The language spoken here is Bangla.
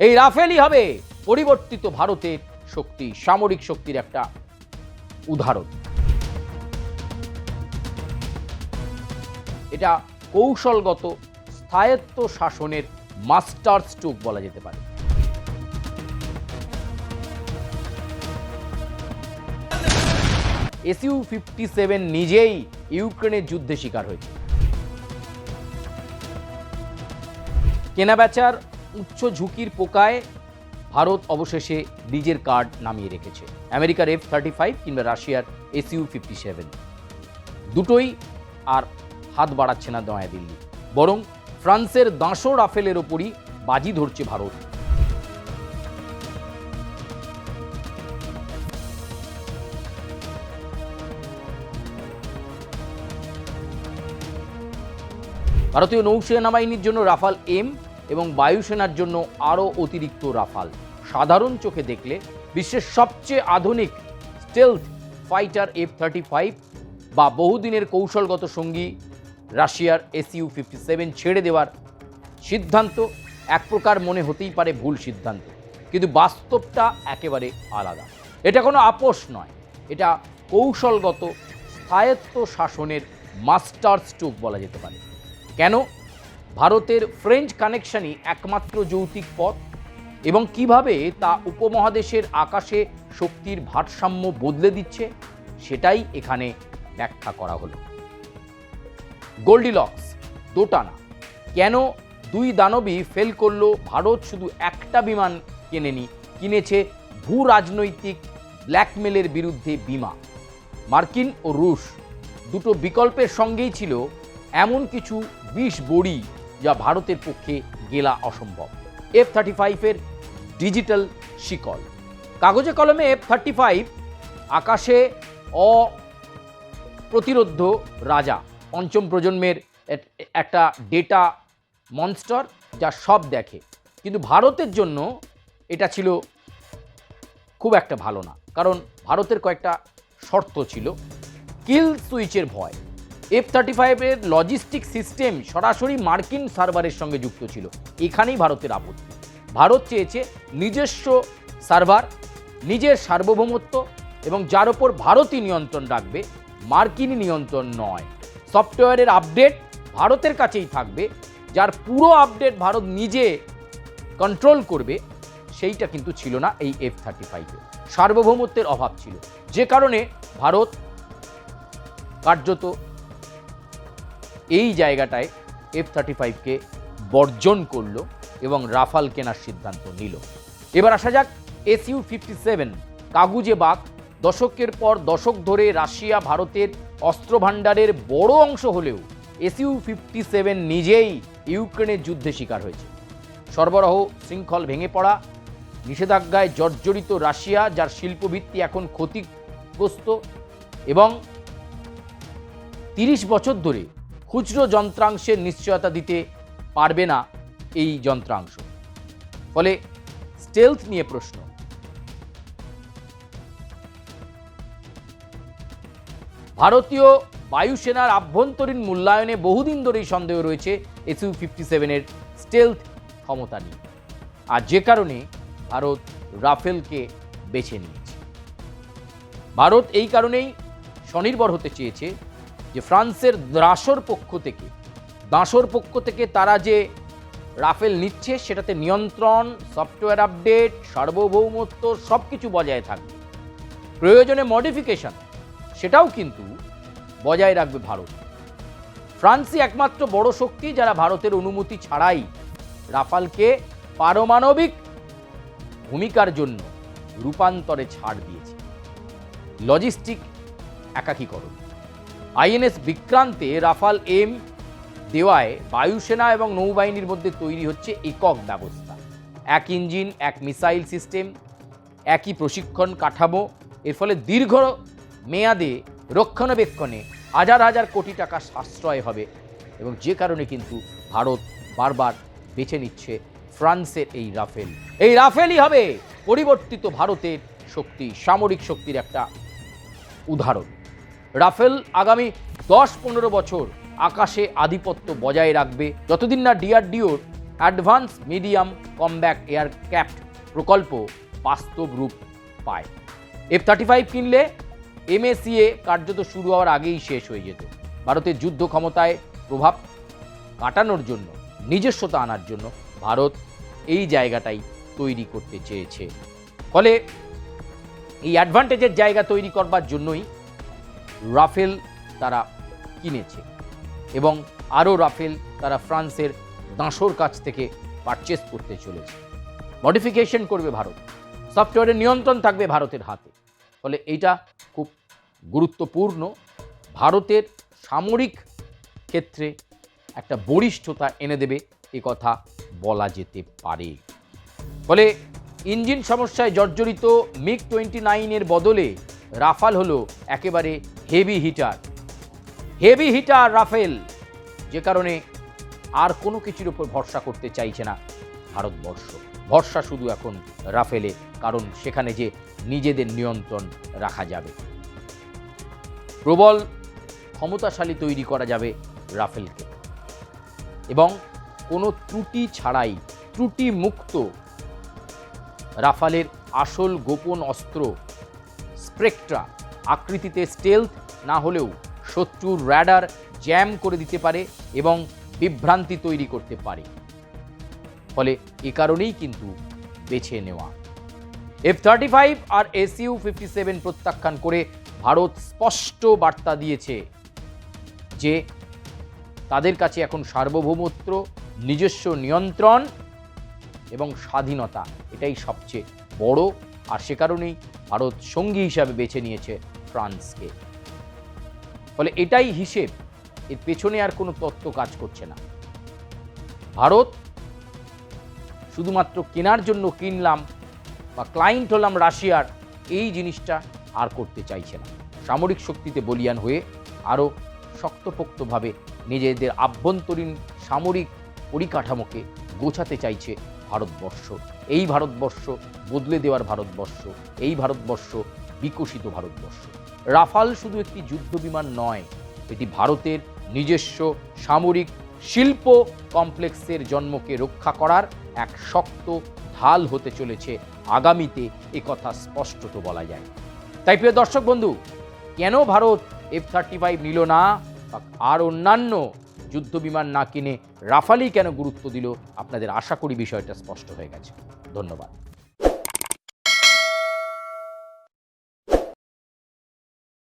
এই রাফেলই হবে পরিবর্তিত ভারতের শক্তি, সামরিক শক্তির একটা উদাহরণ। এটা কৌশলগত স্থায়ত্ব শাসনের মাস্টার স্ট্রোক বলা যেতে পারে। এসইউ ফিফটি সেভেন নিজেই ইউক্রেনের যুদ্ধে শিকার হয়েছে। কেনাবেচার উচ্চ ঝুঁকির পোকায় ভারত অবশেষে নিজের কার্ড নামিয়ে রেখেছে। আমেরিকার এফ থার্টি ফাইভ কিংবা রাশিয়ার এসইউ ফিফটি সেভেন দুটোই আর হাত বাড়াচ্ছে না নয়া দিল্লি। বরং ফ্রান্সের দাঁশো রাফেলের ওপরই বাজি ধরছে ভারত। ভারতীয় নৌসেনা বাহিনীর জন্য রাফাল এম এবং বায়ুসেনার জন্য আরও অতিরিক্ত রাফাল। সাধারণ চোখে দেখলে বিশ্বের সবচেয়ে আধুনিক stealth fighter F thirty five বা বহুদিনের কৌশলগত সঙ্গী রাশিয়ার এসইউ ফিফটি সেভেন ছেড়ে দেওয়ার সিদ্ধান্ত এক প্রকার মনে হতেই পারে ভুল সিদ্ধান্ত। কিন্তু বাস্তবটা একেবারে আলাদা। এটা কোনো আপোষ নয়। এটা কৌশলগত স্থায়ত্ব শাসনের মাস্টার স্ট্রোক বলা যেতে পারে। কেন? ভারতের ফ্রেঞ্চ কানেকশনই একমাত্র যৌতিক পথ এবং কীভাবে তা উপমহাদেশের আকাশে শক্তির ভারসাম্য বদলে দিচ্ছে, সেটাই এখানে ব্যাখ্যা করা হলো। গোল্ডিলক্স, দোটানা, কেন দুই দানবই ফেল করল? ভারত শুধু একটা বিমান কেনেনি, কিনেছে ভূ রাজনৈতিক ব্ল্যাকমেলের বিরুদ্ধে বিমা। মার্কিন ও রুশ দুটো বিকল্পের সঙ্গেই ছিল এমন কিছু বিষ বড়ি যা ভারতের পক্ষে গেলা অসম্ভব। এফ থার্টি ফাইভের ডিজিটাল শিকল। কাগজে কলমে এফ থার্টি ফাইভ আকাশে অপ্রতিরোধ্য রাজা, পঞ্চম প্রজন্মের একটা ডেটা মনস্টার যা সব দেখে। কিন্তু ভারতের জন্য এটা ছিল খুব একটা ভালো না। কারণ ভারতের কয়েকটা শর্ত ছিল। কিল সুইচের ভয়। এফ থার্টি ফাইভের লজিস্টিক সিস্টেম সরাসরি মার্কিন সার্ভারের সঙ্গে যুক্ত ছিল। এখানেই ভারতের আপত্তি। ভারত চেয়েছে নিজস্ব সার্ভার, নিজের সার্বভৌমত্ব এবং যার ওপর ভারতই নিয়ন্ত্রণ রাখবে মার্কিন নিয়ন্ত্রণ নয়। সফটওয়্যারের আপডেট ভারতের কাছেই থাকবে, যার পুরো আপডেট ভারত নিজে কন্ট্রোল করবে, সেইটা কিন্তু ছিল না এই এফ থার্টি ফাইভে সার্বভৌমত্বের অভাব ছিল। যে কারণে ভারত কার্যত এই জায়গাটায় এফ থার্টি ফাইভকে বর্জন করল এবং রাফাল কেনার সিদ্ধান্ত নিল। এবার আসা যাক এসইউ ফিফটি সেভেন কাগুজে বাগ দশকের পর দশক ধরে রাশিয়া ভারতের অস্ত্রভাণ্ডারের বড় অংশ হলেও এসইউ ফিফটি সেভেন নিজেই ইউক্রেনের যুদ্ধে শিকার হয়েছে। সরবরাহ শৃঙ্খল ভেঙে পড়া, নিষেধাজ্ঞায় জর্জরিত রাশিয়া, যার শিল্পভিত্তি এখন ক্ষতিগ্রস্ত এবং তিরিশ বছর ধরে খুচরো যন্ত্রাংশের নিশ্চয়তা দিতে পারবে না এই যন্ত্রাংশ। ফলে স্টেলথ নিয়ে প্রশ্ন। ভারতীয় বায়ুসেনার আভ্যন্তরীণ মূল্যায়নে বহুদিন ধরেই সন্দেহ রয়েছে এসইউ ফিফটি সেভেনের স্টেলথ ক্ষমতা নিয়ে। আর যে কারণে ভারত রাফেলকে বেছে নিয়েছে। ভারত এই কারণেই স্বনির্ভর হতে চেয়েছে যে ফ্রান্সের দ্রাসর পক্ষ থেকে দাসর পক্ষ থেকে তারা যে রাফেল নিচ্ছে, সেটাতে নিয়ন্ত্রণ, সফটওয়্যার আপডেট, সার্বভৌমত্ব সব কিছু বজায় থাকবে। প্রয়োজনে মডিফিকেশন, সেটাও কিন্তু বজায় রাখবে ভারত। ফ্রান্সই একমাত্র বড় শক্তি যারা ভারতের অনুমতি ছাড়াই রাফালকে পারমাণবিক ভূমিকার জন্য রূপান্তরে ছাড় দিয়েছে। লজিস্টিক একাকীকরণ। আইএনএস বিক্রান্তে রাফাল এম দেওয়ায় বায়ুসেনা এবং নৌবাহিনীর মধ্যে তৈরি হচ্ছে একক ব্যবস্থা। এক ইঞ্জিন, এক মিসাইল সিস্টেম, একই প্রশিক্ষণ কাঠামো, এর ফলে দীর্ঘ মেয়াদে রক্ষণাবেক্ষণে হাজার হাজার কোটি টাকা সাশ্রয় হবে এবং যে কারণে কিন্তু ভারত বারবার বেছে নিচ্ছে ফ্রান্সের এই রাফেল। এই রাফেলই হবে পরিবর্তিত ভারতের শক্তি, সামরিক শক্তির একটা উদাহরণ। রাফেল আগামী দশ পনেরো বছর আকাশে আধিপত্য বজায় রাখবে। যতদিন না ডিআরডিওর advance medium combat aircraft প্রকল্প বাস্তব রূপ পায়। এফ থার্টি ফাইভ কিনলে এমএসিএ কার্যত শুরু হওয়ার আগেই শেষ হয়ে যেত। ভারতের যুদ্ধ ক্ষমতায় প্রভাব কাটানোর জন্য, নিজস্বতা আনার জন্য ভারত এই জায়গাটাই তৈরি করতে চেয়েছে। ফলে এই অ্যাডভান্টেজের জায়গা তৈরি করবার জন্যই রাফেল তারা কিনেছে এবং আরও রাফেল তারা ফ্রান্সের দাঁশোর কাছ থেকে পারচেস করতে চলেছে। মডিফিকেশন করবে ভারত। সফটওয়্যারের নিয়ন্ত্রণ থাকবে ভারতের হাতে। ফলে এইটা খুব গুরুত্বপূর্ণ। ভারতের সামরিক ক্ষেত্রে একটা বরিষ্ঠতা এনে দেবে এ কথা বলা যেতে পারে। ফলে ইঞ্জিন সমস্যায় জর্জরিত মিগ টোয়েন্টি নাইনের বদলে রাফাল হলো একেবারে heavy hitter heavy hitter Rafale যে কারণে আর কোনো কিছুর উপর ভরসা করতে চাইছে না ভারতবর্ষ। ভরসা শুধু এখন রাফেলে কারণ সেখানে যে নিজেদের নিয়ন্ত্রণ রাখা যাবে। প্রবল ক্ষমতাশালী তৈরি করা যাবে রাফেলকে এবং কোনো ত্রুটি ছাড়াই ত্রুটি মুক্ত রাফালের আসল গোপন অস্ত্র স্প্রেকট্রা আকৃতিতে স্টেলথ না হলেও শত্রুর র্যাডার জ্যাম করে দিতে পারে এবং বিভ্রান্তি তৈরি করতে পারে। ফলে এ কারণেই কিন্তু বেছে নেওয়া। এফ থার্টি ফাইভ আর এসইউ ফিফটি সেভেন প্রত্যাখ্যান করে ভারত স্পষ্ট বার্তা দিয়েছে যে তাদের কাছে এখন সার্বভৌমত্ব, নিজস্ব নিয়ন্ত্রণ এবং স্বাধীনতা এটাই সবচেয়ে বড়। আর সে কারণেই ভারত সঙ্গী হিসাবে বেছে নিয়েছে ফ্রান্সকে। ফলে এটাই হিসেব, এর পেছনে আর কোনো তত্ত্ব কাজ করছে না। ভারত শুধুমাত্র কেনার জন্য কিনলাম বা ক্লায়েন্ট হলাম রাশিয়ার, এই জিনিসটা আর করতে চাইছে না। সামরিক শক্তিতে বলিয়ান হয়ে আরও শক্তপোক্তভাবে নিজেদের আভ্যন্তরীণ সামরিক পরিকাঠামোকে গোছাতে চাইছে ভারতবর্ষ। এই ভারতবর্ষ বদলে দেওয়ার ভারতবর্ষ, এই ভারতবর্ষ বিকশিত ভারতবর্ষ। রাফাল শুধু একটি যুদ্ধ বিমান নয়, এটি ভারতের নিজস্ব সামরিক শিল্প কমপ্লেক্সের জন্মকে রক্ষা করার এক শক্ত ঢাল হতে চলেছে। আগামীতে কথা স্পষ্টত বলা যায়। তাই প্রিয় দর্শক বন্ধু, কেন ভারত এফ থার্টি ফাইভ নিল না আর অন্যান্য যুদ্ধ বিমান না কিনে রাফালই কেন গুরুত্ব দিল? আপনাদের আশা করি বিষয়টা স্পষ্ট হয়ে গেছে। ধন্যবাদ।